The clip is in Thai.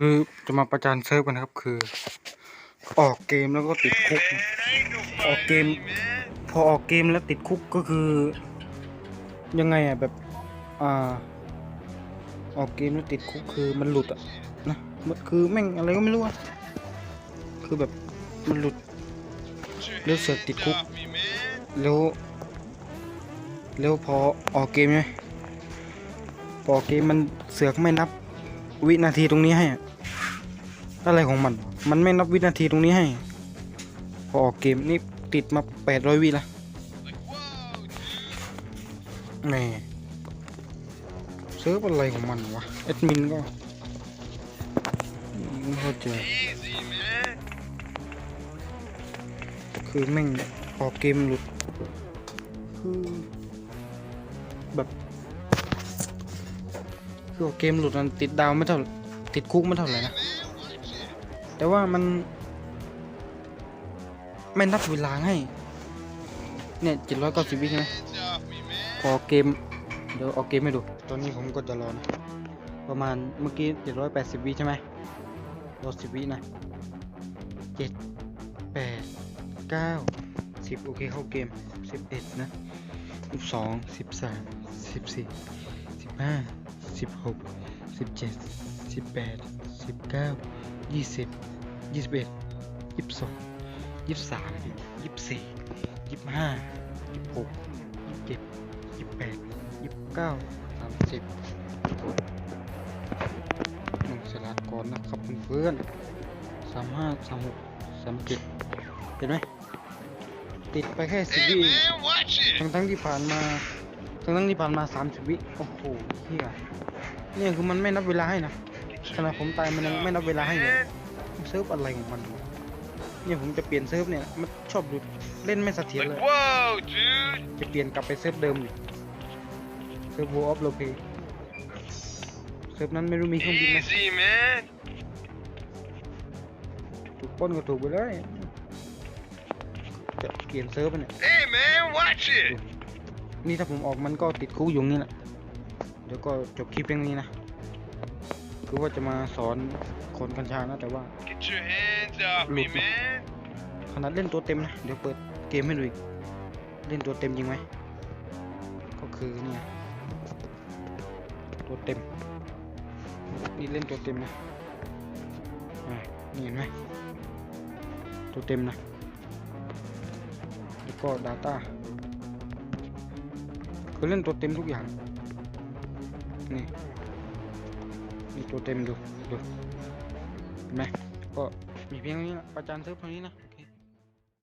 คือจะมาประจานเซิร์ฟกันนะครับ คือ ออกเกมแล้วก็ติดคุก ออกเกม พอออกเกมแล้วติดคุกก็คือ ยังไงอะแบบ อ่า ออกเกมแล้วติดคุกคือมันหลุดอะนะมันคือแม่งอะไรก็ไม่รู้อะคือแบบมันหลุดแล้วเสือกติดคุกแล้ว แล้วพอออกเกมไหมพอออกเกมมันเสือกไม่นับวินาทีตรงนี้ให้อะไรของมัน มันไม่นับวินาทีตรงนี้ให้ พอออกเกมนี่ติดมาแปดร้อยวิละแหม่เซิร์ฟอะไรของมันวะแอดมินก็ไม่เข้าใจคือแม่งออกเกมหลุดคือ แบบคือเกมหลุดมันติดดาวไม่เท่าติดคุกไม่เท่าไหร่นะ แต่ว่ามัน ไม่นับเวลาให้ เนี่ยเจ็ดร้อยเก้าสิบวิใช่ไหมพอเกม เดี๋ยวออกเกมให้ดู ตอนนี้ผมก็จะรอนะ ประมาณเมื่อกี้เจ็ดร้อยแปดสิบวิใช่ไหมรอสิบวินะเจ็ดแปดเก้าสิบโอเคเข้าเกมสิบเอ็ดนะสิบสองสิบสาม สิบสี่สิบห้าสิบหกสิบเจ็ดสิบแปดสิบเก้ายี่สิบยี่สิบเอ็ดยี่สิบสองยี่สิบสามยี่สิบสี่ยี่สิบห้ายี่สิบหกยี่สิบเจ็ดยี่สิบแปดยี่สิบเก้าสามสิบหนึ่งสลัดก่อนนะครับเพื่อนๆสามห้าสามหกสามเจ็ดเห็นไหมติดไปแค่สิบวิ Hey man, watch it. ทั้งทั้งๆที่ผ่านมา ทั้งทั้งๆที่ผ่านมาสามสิบวิโอ้โหเฮียเนี่ยคือมันไม่นับเวลาให้นะขณะผมตายมันยังไม่นับเวลาให้เลยเซิร์ฟอะไรของมันวะเนี่ยผมจะเปลี่ยนเซิร์ฟเนี่ยมันชอบดูเล่นไม่เสถียร Like, เลย whoa, dude. จะเปลี่ยนกลับไปเซิร์ฟเดิมอยู่เซิร์ฟ World of r o l e p l a y เซิร์ฟนั้นไม่รู้มีเครื่องบินไหม Easy, man. ถูกปล้นก็ถูกไปเลยจะเปลี่ยนเซิร์ฟไปเนี่ย Hey man, watch it. นี่ถ้าผมออกมันก็ติดคุกอยู่นี่แหละเดี๋ยวก็จบคลิปเพียงนี้นะคือว่าจะมาสอนคนกัญชานะแต่ว่า Get your hands off me, Look. man. ขนาดเล่นตัวเต็มนะเดี๋ยวเปิดเกมให้ดูอีกเล่นตัวเต็มจริงไหมก็คือเนี่ยตัวเต็มนี่เล่นตัวเต็มนะอะนี่เห็นไหมตัวเต็มนะแล้วก็ Data คือเล่นตัวเต็มทุกอย่าง นี่นี่ตัวเต็มดูดูเห็นไหมก็มีเพียงนี้ละประจานเซิร์ฟเท่านี้นะ